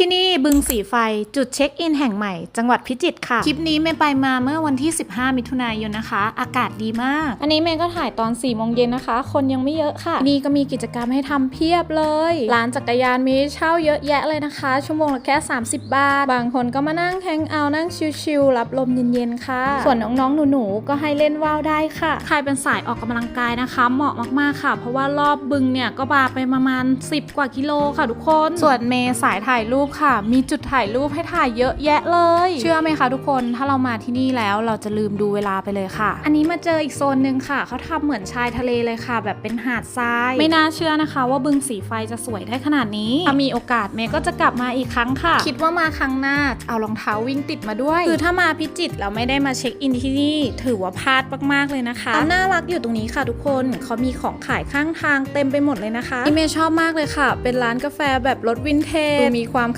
ที่นี่บึงสีไฟจุดเช็คอินแห่งใหม่ จังหวัดพิจิตรค่ะ คลิปนี้เมย์ไปมาเมื่อวันที่ 15 มิถุนายนนะคะ อากาศดีมาก อันนี้เมย์ก็ถ่ายตอน4โมงเย็นนะคะ คนยังไม่เยอะค่ะ นี่ก็มีกิจกรรมให้ทำเพียบเลยร้านจักรยานมีให้เช่าเยอะแยะเลยนะคะ ชั่วโมงละแค่ 30 บาท บางคนก็มานั่งแฮงเอาท์นั่งชิลๆรับลมเย็นๆค่ะ ส่วนน้องๆหนูๆก็ให้เล่นว่าวได้ค่ะ ใครเป็นสายออกกำลังกายนะคะ เหมาะมากๆค่ะ เพราะว่ารอบบึงเนี่ยก็บาไปประมาณ 10 กว่ากิโลค่ะทุกคน ส่วนเมย์สายถ่ายรูปค่ะ มีจุดถ่ายรูปให้ถ่ายเยอะแยะเลย เชื่อไหมคะทุกคน ถ้าเรามาที่นี่แล้วเราจะลืมดูเวลาไปเลยค่ะ อันนี้มาเจออีกโซนหนึ่งค่ะ เขาทำเหมือนชายทะเลเลยค่ะ แบบเป็นหาดทราย ไม่น่าเชื่อนะคะ ว่าบึงสีไฟจะสวยได้ขนาดนี้ ถ้ามีโอกาสเมย์ก็จะกลับมาอีกครั้งค่ะ คิดว่ามาครั้งหน้า เอารองเท้าวิ่งติดมาด้วย คือถ้ามาพิจิตรแล้วไม่ได้มาเช็คอินที่นี่ ถือว่าพลาดมากๆเลยนะคะน่ารักอยู่ตรงนี้ค่ะทุกคน เขามีของขายข้างทางเต็มไปหมดเลยนะคะที่เมย์ชอบมากเลยค่ะ เป็นร้านกาแฟแบบรสวินเทจมีความ